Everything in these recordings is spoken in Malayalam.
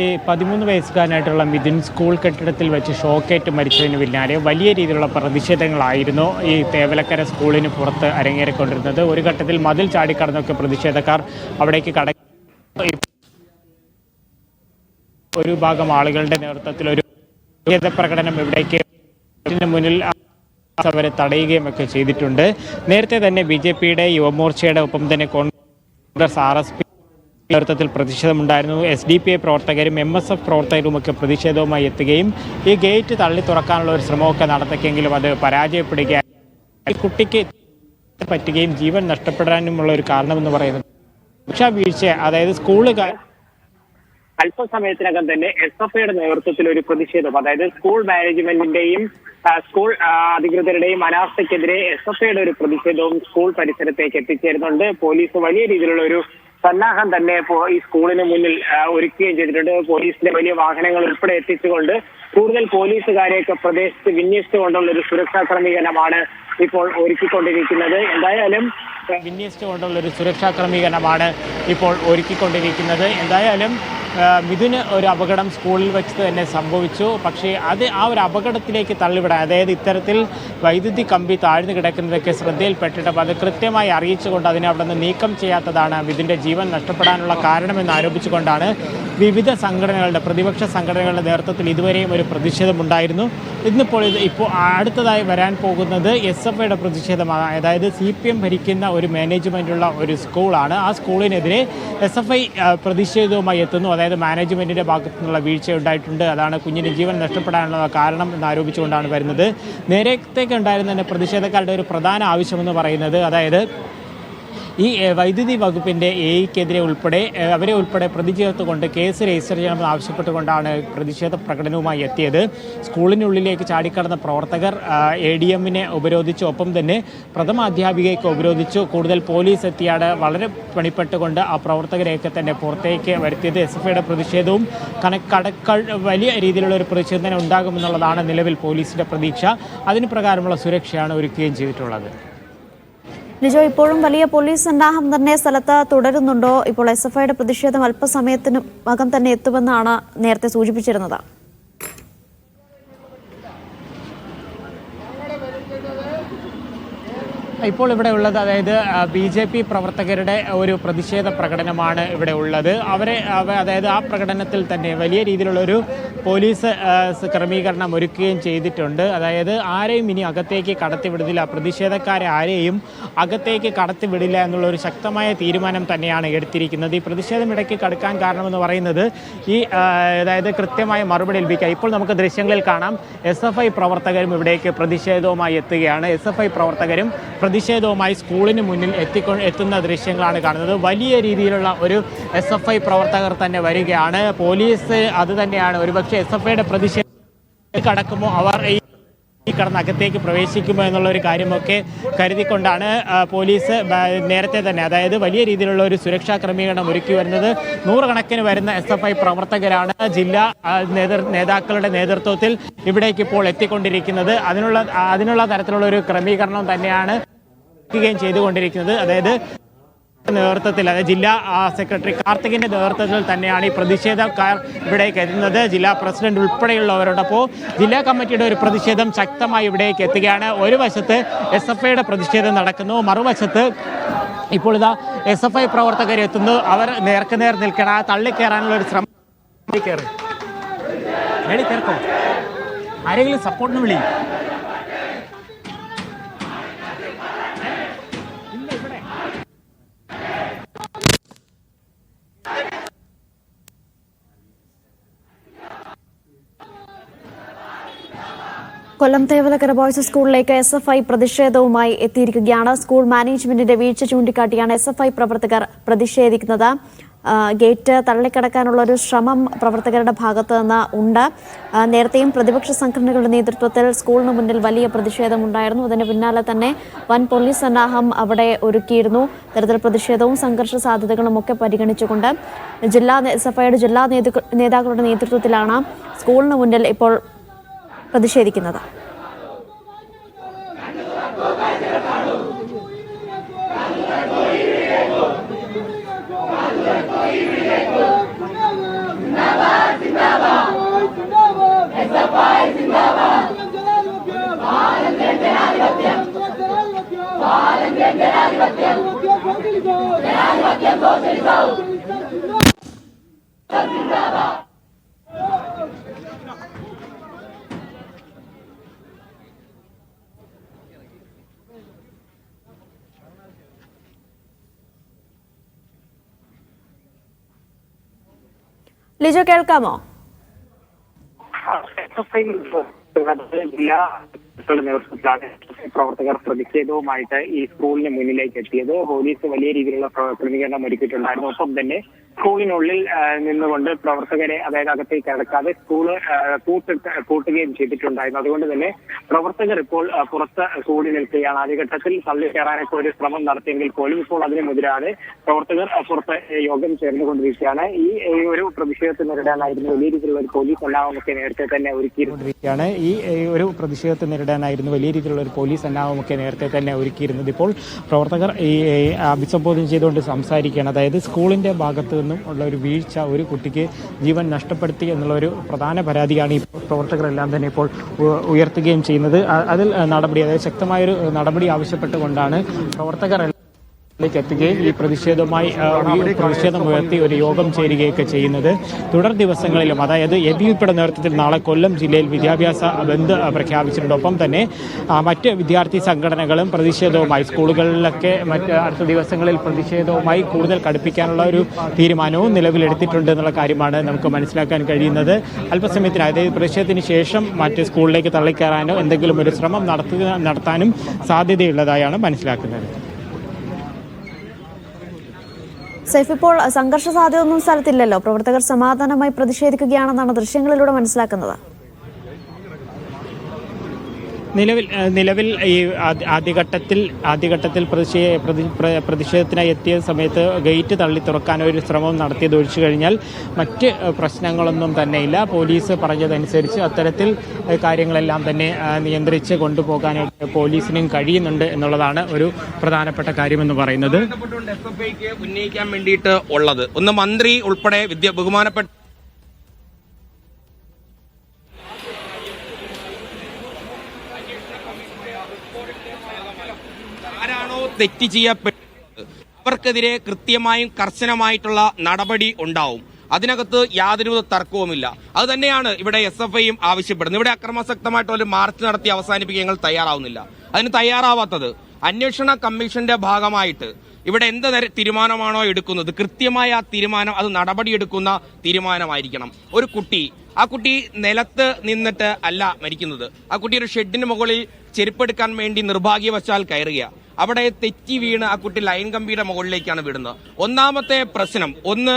ഈ പതിമൂന്ന് വയസ്സുകാരനായിട്ടുള്ള മിഥുൻ സ്കൂൾ കെട്ടിടത്തിൽ വെച്ച് ഷോക്കേറ്റ് മരിച്ചതിന് പിന്നാലെ വലിയ രീതിയിലുള്ള പ്രതിഷേധങ്ങളായിരുന്നു ഈ തേവലക്കര സ്കൂളിന് പുറത്ത് അരങ്ങേറിക്കൊണ്ടിരുന്നത്. ഒരു ഘട്ടത്തിൽ മതിൽ ചാടിക്കടന്നൊക്കെ പ്രതിഷേധക്കാർ അവിടേക്ക് കട ഒരു ഭാഗം ആളുകളുടെ നേതൃത്വത്തിൽ ഒരു പ്രകടനം ഇവിടേക്ക് മുന്നിൽ അവരെ തടയുകയും ഒക്കെ ചെയ്തിട്ടുണ്ട്. നേരത്തെ തന്നെ ബി ജെ പിയുടെ യുവമോർച്ചയുടെ ഒപ്പം തന്നെ കോൺഗ്രസ് ആർ എസ് പി നേതൃത്വത്തിൽ പ്രതിഷേധമുണ്ടായിരുന്നു. എസ് ഡി പി ഐ പ്രവർത്തകരും എം എസ് എഫ് പ്രവർത്തകരും ഒക്കെ പ്രതിഷേധവുമായി എത്തുകയും ഈ ഗേറ്റ് തള്ളി തുറക്കാനുള്ള ഒരു ശ്രമമൊക്കെ നടത്തിയെങ്കിലും അത് പരാജയപ്പെടുകയായി. കുട്ടിക്ക് പറ്റുകയും ജീവൻ നഷ്ടപ്പെടാനുമുള്ള ഒരു കാരണമെന്ന് പറയുന്നത്. സുരക്ഷാ വീഴ്ച അതായത് സ്കൂളുകാർ അല്പസമയത്തിനകം തന്നെ എസ് എഫ് ഐയുടെ നേതൃത്വത്തിൽ ഒരു പ്രതിഷേധം അതായത് സ്കൂൾ മാനേജ്മെന്റിന്റെയും സ്കൂൾ അധികൃതരുടെയും അനാസ്ഥയ്ക്കെതിരെ എസ് എഫ് ഐയുടെ ഒരു പ്രതിഷേധവും സ്കൂൾ പരിസരത്തേക്ക് എത്തിച്ചേരുന്നുണ്ട്. പോലീസ് വലിയ രീതിയിലുള്ള ഒരു സന്നാഹം തന്നെ ഈ സ്കൂളിന് മുന്നിൽ ഒരുക്കുകയും ചെയ്തിട്ടുണ്ട്. പോലീസിന്റെ വലിയ വാഹനങ്ങൾ ഉൾപ്പെടെ എത്തിച്ചുകൊണ്ട് കൂടുതൽ പോലീസുകാരെയൊക്കെ പ്രദേശത്ത് വിന്യസിച്ചുകൊണ്ടുള്ള ഒരു സുരക്ഷാ ക്രമീകരണമാണ് ഇപ്പോൾ ഒരുക്കിക്കൊണ്ടിരിക്കുന്നത്. എന്തായാലും വിന്യസിച്ചുകൊണ്ടുള്ള ഒരു സുരക്ഷാ ക്രമീകരണമാണ് ഇപ്പോൾ ഒരുക്കിക്കൊണ്ടിരിക്കുന്നത്. എന്തായാലും മിഥുന് ഒരു അപകടം സ്കൂളിൽ വെച്ച് തന്നെ സംഭവിച്ചു. പക്ഷേ അത് ആ ഒരു അപകടത്തിലേക്ക് തള്ളിവിടാൻ അതായത് ഇത്തരത്തിൽ വൈദ്യുതി കമ്പി താഴ്ന്നു കിടക്കുന്നതൊക്കെ ശ്രദ്ധയിൽപ്പെട്ടിട്ട് അത് കൃത്യമായി അറിയിച്ചുകൊണ്ട് അതിനെ അവിടെ നിന്ന് നീക്കം ചെയ്യാത്തതാണ് മിഥുന്റെ ജീവൻ നഷ്ടപ്പെടാനുള്ള കാരണമെന്ന് ആരോപിച്ചുകൊണ്ടാണ് വിവിധ സംഘടനകളുടെ പ്രതിപക്ഷ സംഘടനകളുടെ നേതൃത്വത്തിൽ ഇതുവരെയും ഒരു പ്രതിഷേധമുണ്ടായിരുന്നു ഇന്നിപ്പോൾ ഇത് ഇപ്പോൾ അടുത്തതായി വരാൻ പോകുന്നത് എസ് എഫ് ഐയുടെ പ്രതിഷേധമാണ്. അതായത് സി പി എം ഭരിക്കുന്ന ഒരു മാനേജ്മെന്റുള്ള ഒരു സ്കൂളാണ്. ആ സ്കൂളിനെതിരെ എസ് എഫ് ഐ പ്രതിഷേധവുമായി എത്തുന്നു. അതായത് മാനേജ്മെന്റിന്റെ ഭാഗത്തു നിന്നുള്ള വീഴ്ച ഉണ്ടായിട്ടുണ്ട്. അതാണ് കുഞ്ഞിന് ജീവൻ നഷ്ടപ്പെടാനുള്ള കാരണം എന്ന് ആരോപിച്ചുകൊണ്ടാണ് വരുന്നത്. നേരത്തേക്ക് ഉണ്ടായിരുന്ന തന്നെ പ്രതിഷേധക്കാരുടെ ഒരു പ്രധാന ആവശ്യമെന്ന് പറയുന്നത് അതായത് ഈ വൈദ്യുതി വകുപ്പിന്റെ എയ്ക്കെതിരെ ഉൾപ്പെടെ അവരെ ഉൾപ്പെടെ പ്രതി ചേർത്തുകൊണ്ട് കേസ് രജിസ്റ്റർ ചെയ്യണമെന്ന് ആവശ്യപ്പെട്ടുകൊണ്ടാണ് പ്രതിഷേധ പ്രകടനവുമായി എത്തിയത്. സ്കൂളിനുള്ളിലേക്ക് ചാടിക്കടന്ന പ്രവർത്തകർ എ ഡി എമ്മിനെ ഉപരോധിച്ചു. ഒപ്പം തന്നെ പ്രഥമ അധ്യാപികയ്ക്ക് ഉപരോധിച്ചു. കൂടുതൽ പോലീസ് എത്തിയാണ് വളരെ പണിപ്പെട്ടുകൊണ്ട് ആ പ്രവർത്തകരെയൊക്കെ തന്നെ പുറത്തേക്ക് വരുത്തിയത്. എസ് എഫ് ഐയുടെ പ്രതിഷേധവും കണക്കടക്കൾ വലിയ രീതിയിലുള്ള ഒരു പ്രതിഷേധം തന്നെ ഉണ്ടാകുമെന്നുള്ളതാണ് നിലവിൽ പോലീസിന്റെ പ്രതീക്ഷ. അതിന് പ്രകാരമുള്ള സുരക്ഷയാണ് ഒരുക്കുകയും ചെയ്തിട്ടുള്ളത്. ലിജോ ഇപ്പോഴും വലിയ പോലീസ് സന്നാഹം തന്നെ സ്ഥലത്ത് തുടരുന്നുണ്ടോ? ഇപ്പോൾ എസ് എഫ് ഐയുടെ പ്രതിഷേധം അകം തന്നെ എത്തുമെന്നാണ് നേരത്തെ സൂചിപ്പിച്ചിരുന്നത്. ഇപ്പോൾ ഇവിടെ ഉള്ളത് അതായത് ബി ജെ പി പ്രവർത്തകരുടെ ഒരു പ്രതിഷേധ പ്രകടനമാണ് ഇവിടെ ഉള്ളത്. അവരെ അതായത് ആ പ്രകടനത്തിൽ തന്നെ വലിയ രീതിയിലുള്ള ഒരു പോലീസ് ക്രമീകരണം ഒരുക്കുകയും ചെയ്തിട്ടുണ്ട്. അതായത് ആരെയും ഇനി അകത്തേക്ക് കടത്തിവിടില്ല പ്രതിഷേധക്കാരെ ആരെയും അകത്തേക്ക് കടത്തിവിടില്ല എന്നുള്ള ഒരു ശക്തമായ തീരുമാനം തന്നെയാണ് എടുത്തിരിക്കുന്നത്. ഈ പ്രതിഷേധം ഇടയ്ക്ക് കടക്കാൻ കാരണമെന്ന് പറയുന്നത് ഈ അതായത് കൃത്യമായ മറുപടി ഏൽപ്പിക്കുക ഇപ്പോൾ നമുക്ക് ദൃശ്യങ്ങളിൽ കാണാം. എസ് പ്രവർത്തകരും ഇവിടേക്ക് പ്രതിഷേധവുമായി എത്തുകയാണ്. എസ് പ്രവർത്തകരും പ്രതിഷേധവുമായി സ്കൂളിന് മുന്നിൽ എത്തിക്കൊ എത്തുന്ന ദൃശ്യങ്ങളാണ് കാണുന്നത്. വലിയ രീതിയിലുള്ള ഒരു എസ് എഫ് ഐ പ്രവർത്തകർ തന്നെ വരികയാണ്. പോലീസ് അത് തന്നെയാണ്. ഒരുപക്ഷെ എസ് എഫ് ഐയുടെ പ്രതിഷേധം കടക്കുമോ? അവർ ഈ കടന്നകത്തേക്ക് പ്രവേശിക്കുമോ എന്നുള്ള ഒരു കാര്യമൊക്കെ കരുതിക്കൊണ്ടാണ് പോലീസ് നേരത്തെ തന്നെ അതായത് വലിയ രീതിയിലുള്ള ഒരു സുരക്ഷാ ക്രമീകരണം ഒരുക്കി വരുന്നത്. നൂറുകണക്കിന് വരുന്ന എസ് എഫ് ഐ പ്രവർത്തകരാണ് ജില്ലാ നേതൃ നേതാക്കളുടെ നേതൃത്വത്തിൽ ഇവിടേക്ക് ഇപ്പോൾ എത്തിക്കൊണ്ടിരിക്കുന്നത്. അതിനുള്ള അതിനുള്ള തരത്തിലുള്ള ഒരു ക്രമീകരണം തന്നെയാണ് ുകയും ചെയ്തുകൊണ്ടിരിക്കുന്നത്. അതായത് നേതൃത്വത്തിൽ അതായത് ജില്ലാ സെക്രട്ടറി കാർത്തികിന്റെ നേതൃത്വത്തിൽ തന്നെയാണ് ഈ പ്രതിഷേധക്കാർ ഇവിടേക്ക് എത്തുന്നത്. ജില്ലാ പ്രസിഡന്റ് ഉൾപ്പെടെയുള്ളവരോടൊപ്പം ജില്ലാ കമ്മിറ്റിയുടെ ഒരു പ്രതിഷേധം ശക്തമായി ഇവിടേക്ക് എത്തുകയാണ്. ഒരു വശത്ത് എസ് എഫ് ഐയുടെ പ്രതിഷേധം നടക്കുന്നു. മറുവശത്ത് ഇപ്പോൾ ഇതാ എസ് എഫ് ഐ പ്രവർത്തകർ എത്തുന്നു. അവർ നേർക്കുനേർ നിൽക്കണം. തള്ളിക്കയറാനുള്ള ഒരു ശ്രമം ആരെങ്കിലും സപ്പോർട്ടിന് വിളി. കൊല്ലം തേവലക്കര ബോയ്സ് സ്കൂളിലേക്ക് എസ് എഫ് ഐ പ്രതിഷേധവുമായി എത്തിയിരിക്കുകയാണ്. സ്കൂൾ മാനേജ്മെന്റിന്റെ വീഴ്ച ചൂണ്ടിക്കാട്ടിയാണ് എസ് എഫ് ഐ പ്രവർത്തകർ പ്രതിഷേധിക്കുന്നത്. ഗേറ്റ് തള്ളിക്കടക്കാനുള്ള ഒരു ശ്രമം പ്രവർത്തകരുടെ ഭാഗത്തു നിന്ന് ഉണ്ട്. നേരത്തെയും പ്രതിപക്ഷ സംഘടനകളുടെ നേതൃത്വത്തിൽ സ്കൂളിന് മുന്നിൽ വലിയ പ്രതിഷേധമുണ്ടായിരുന്നു. അതിന് പിന്നാലെ തന്നെ വൻ പോലീസ് സന്നാഹം അവിടെ ഒരുക്കിയിരുന്നു. ഇത്തരത്തിൽ പ്രതിഷേധവും സംഘർഷ സാധ്യതകളും ഒക്കെ പരിഗണിച്ചുകൊണ്ട് ജില്ലാ എസ് എഫ് ഐയുടെ ജില്ലാ നേതൃ- നേതാക്കളുടെ നേതൃത്വത്തിലാണ് സ്കൂളിന് മുന്നിൽ ഇപ്പോൾ പ്രതിഷേധിക്കുന്നത് ജനാധിപത്യം ജനാധിപത്യം ജനാധിപത്യം ജില്ലാ നേതൃത്വത്തിലാണ് പ്രവർത്തകർ പ്രതിഷേധവുമായിട്ട് ഈ സ്കൂളിന് മുന്നിലേക്ക് എത്തിയത്. പോലീസ് വലിയ രീതിയിലുള്ള ക്രമീകരണം ഒരുക്കിയിട്ടുണ്ടായിരുന്നു. ഒപ്പം തന്നെ സ്കൂളിനുള്ളിൽ നിന്നുകൊണ്ട് പ്രവർത്തകരെ അതായത് അകത്തേക്ക് അടക്കാതെ സ്കൂൾ ആ, കൂട്ടുകയും ചെയ്തിട്ടുണ്ടായിരുന്നു. അതുകൊണ്ട് തന്നെ പ്രവർത്തകർ ഇപ്പോൾ പുറത്ത് കൂടി നിൽക്കുകയാണ്. ആദ്യഘട്ടത്തിൽ തള്ളി കയറാനൊക്കെ ഒരു ശ്രമം നടത്തിയെങ്കിൽ പോലും ഇപ്പോൾ അതിന് മുതിരാതെ പ്രവർത്തകർ പുറത്ത് യോഗം ചേർന്നുകൊണ്ടിരിക്കുകയാണ്. ഈ ഒരു പ്രതിഷേധത്തെ നേരിടാനായിരുന്നു വലിയ രീതിയിലുള്ള ഒരു പോലീസ് എല്ലാമൊക്കെ നേരത്തെ തന്നെ ഒരുക്കിയിരുന്നു ഈ ഈ ഒരു പ്രതിഷേധത്തെ നേരിടാനായിരുന്നു വലിയ രീതിയിലുള്ള ഒരു പോലീസ് സന്നാഹമൊക്കെ നേരത്തെ തന്നെ ഒരുക്കിയിരുന്നത്. ഇപ്പോൾ പ്രവർത്തകർ ഈ അഭിസംബോധന ചെയ്തുകൊണ്ട് സംസാരിക്കുകയാണ്. അതായത് സ്കൂളിന്റെ ഭാഗത്തു നിന്നും ഉള്ള ഒരു വീഴ്ച ഒരു കുട്ടിക്ക് ജീവൻ നഷ്ടപ്പെടുത്തി എന്നുള്ള ഒരു പ്രധാന പരാതിയാണ് ഈ പ്രവർത്തകരെല്ലാം തന്നെ ഇപ്പോൾ ഉയർത്തുകയും ചെയ്യുന്നത്. അതിൽ നടപടി അതായത് ശക്തമായൊരു നടപടി ആവശ്യപ്പെട്ടുകൊണ്ടാണ് പ്രവർത്തകർ ിലേക്ക് എത്തുകയും ഈ പ്രതിഷേധവുമായി പ്രതിഷേധം ഉയർത്തി ഒരു യോഗം ചേരുകയൊക്കെ ചെയ്യുന്നത്. തുടർ ദിവസങ്ങളിലും അതായത് എ ബി വിയുടെ നേതൃത്വത്തിൽ നാളെ കൊല്ലം ജില്ലയിൽ വിദ്യാഭ്യാസ ബന്ദ് പ്രഖ്യാപിച്ചിട്ടുണ്ട്. ഒപ്പം തന്നെ മറ്റ് വിദ്യാർത്ഥി സംഘടനകളും പ്രതിഷേധവുമായി സ്കൂളുകളിലൊക്കെ മറ്റ് അടുത്ത ദിവസങ്ങളിൽ പ്രതിഷേധവുമായി കൂടുതൽ കടുപ്പിക്കാനുള്ള ഒരു തീരുമാനവും നിലവിലെടുത്തിട്ടുണ്ട് എന്നുള്ള കാര്യമാണ് നമുക്ക് മനസ്സിലാക്കാൻ കഴിയുന്നത്. അല്പസമയത്തിന് അതായത് പ്രതിഷേധത്തിന് ശേഷം മറ്റ് സ്കൂളിലേക്ക് തള്ളിക്കയറാനോ എന്തെങ്കിലും ഒരു ശ്രമം നടത്തുക നടത്താനും സാധ്യതയുള്ളതായാണ് മനസ്സിലാക്കുന്നത്. സൈഫ് ഇപ്പോൾ സംഘർഷ സാധ്യതയൊന്നും സ്ഥലത്തില്ലല്ലോ. പ്രവർത്തകർ സമാധാനമായി പ്രതിഷേധിക്കുകയാണെന്നാണ് ദൃശ്യങ്ങളിലൂടെ മനസ്സിലാക്കുന്നത്. നിലവിൽ നിലവിൽ ഈ ആദ്യ- ആദ്യഘട്ടത്തിൽ ആദ്യഘട്ടത്തിൽ പ്രതിഷേ പ്രതി- പ്ര- പ്രതിഷേധത്തിനായി എത്തിയ സമയത്ത് ഗേറ്റ് തള്ളി തുറക്കാൻ ഒരു ശ്രമം നടത്തിയത് ഒഴിച്ചു കഴിഞ്ഞാൽ മറ്റ് പ്രശ്നങ്ങളൊന്നും തന്നെയില്ല. പോലീസ് പറഞ്ഞതനുസരിച്ച് അത്തരത്തിൽ കാര്യങ്ങളെല്ലാം തന്നെ നിയന്ത്രിച്ച് കൊണ്ടുപോകാനായിട്ട് പോലീസിനും കഴിയുന്നുണ്ട് എന്നുള്ളതാണ് ഒരു പ്രധാനപ്പെട്ട കാര്യമെന്ന് പറയുന്നത്. ഉന്നയിക്കാൻ വേണ്ടിയിട്ട് ഉള്ളത്. ഒന്ന് മന്ത്രി ഉൾപ്പെടെ വിദ്യ ബഹുമാനപ്പെട്ട തെറ്റ് ചെയ്യപ്പെട്ടത് അവർക്കെതിരെ കൃത്യമായും കർശനമായിട്ടുള്ള നടപടി ഉണ്ടാവും. അതിനകത്ത് യാതൊരു തർക്കവുമില്ല. അത് തന്നെയാണ് ഇവിടെ എസ് എഫ് ഐയും ആവശ്യപ്പെടുന്നത്. ഇവിടെ അക്രമാസക്തമായിട്ട് ഒരു മാർച്ച് നടത്തി അവസാനിപ്പിക്കാൻ ഞങ്ങൾ തയ്യാറാവുന്നില്ല. അതിന് തയ്യാറാവാത്തത് അന്വേഷണ കമ്മീഷന്റെ ഭാഗമായിട്ട് ഇവിടെ എന്ത് തീരുമാനമാണോ എടുക്കുന്നത്? കൃത്യമായ ആ തീരുമാനം അത് നടപടിയെടുക്കുന്ന തീരുമാനമായിരിക്കണം. ഒരു കുട്ടി ആ കുട്ടി നിലത്ത് നിന്നിട്ട് അല്ല മരിക്കുന്നത്. ആ കുട്ടി ഒരു ഷെഡിന് മുകളിൽ ചെരുപ്പെടുക്കാൻ വേണ്ടി നിർഭാഗ്യവശാൽ കയറുക അവിടെ തെറ്റി വീണ് ആ കുട്ടി ലൈൻ കമ്പിയുടെ മുകളിലേക്കാണ് വിടുന്നത്. ഒന്നാമത്തെ പ്രശ്നം ഒന്ന്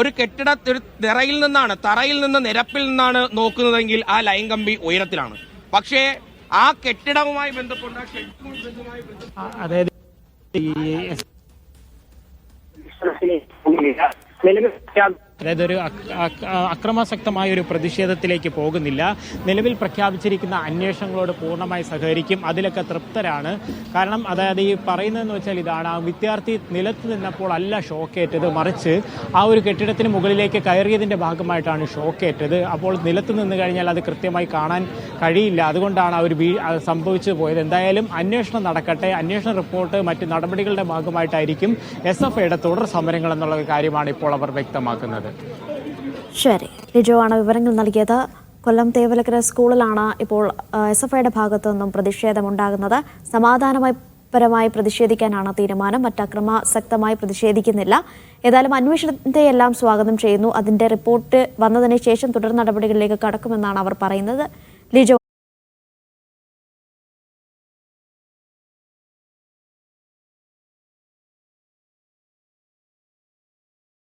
ഒരു കെട്ടിട ഒരു നിറയിൽ നിന്നാണ് തറയിൽ നിന്ന് നിരപ്പിൽ നിന്നാണ് നോക്കുന്നതെങ്കിൽ ആ ലൈൻ കമ്പി ഉയരത്തിലാണ്. പക്ഷേ ആ കെട്ടിടവുമായി ബന്ധപ്പെട്ട അതായത് അതായത് ഒരു അക്- അക്- അക്രമാസക്തമായ ഒരു പ്രതിഷേധത്തിലേക്ക് പോകുന്നില്ല. നിലവിൽ പ്രഖ്യാപിച്ചിരിക്കുന്ന അന്വേഷണങ്ങളോട് പൂർണമായി സഹകരിക്കും. അതിലൊക്കെ തൃപ്തരാണ്. കാരണം അതായത് ഈ പറയുന്നതെന്ന് വെച്ചാൽ ഇതാണ്. ആ വിദ്യാർത്ഥി നിലത്ത് നിന്നപ്പോൾ അല്ല ഷോക്കേറ്റത്. മറിച്ച് ആ ഒരു കെട്ടിടത്തിന് മുകളിലേക്ക് കയറിയതിന്റെ ഭാഗമായിട്ടാണ് ഷോക്കേറ്റത്. അപ്പോൾ നിലത്ത് നിന്ന് കഴിഞ്ഞാൽ അത് കൃത്യമായി കാണാൻ കഴിയില്ല. അതുകൊണ്ടാണ് ആ ഒരു വീ സംഭവിച്ചു പോയത്. എന്തായാലും അന്വേഷണം നടക്കട്ടെ. അന്വേഷണ റിപ്പോർട്ട് മറ്റ് നടപടികളുടെ ഭാഗമായിട്ടായിരിക്കും എസ് എഫ് ഐയുടെ തുടർ സമരങ്ങൾ എന്നുള്ള കാര്യമാണ് ഇപ്പോൾ അവർ വ്യക്തമാക്കുന്നത്. ശരി. ലിജോ ആണ് വിവരങ്ങൾ നൽകിയത്. കൊല്ലം തേവലക്കര സ്കൂളിലാണ് ഇപ്പോൾ എസ് എഫ് ഐയുടെ ഭാഗത്തു നിന്നും പ്രതിഷേധമുണ്ടാകുന്നത്. സമാധാനമായി പരമായി പ്രതിഷേധിക്കാനാണ് തീരുമാനം. മറ്റക്രമാസക്തമായി പ്രതിഷേധിക്കുന്നില്ല. ഏതായാലും അന്വേഷണത്തെ എല്ലാം സ്വാഗതം ചെയ്യുന്നു. അതിന്റെ റിപ്പോർട്ട് വന്നതിന് ശേഷം തുടർ നടപടികളിലേക്ക് കടക്കുമെന്നാണ് അവർ പറയുന്നത്. ലിജോ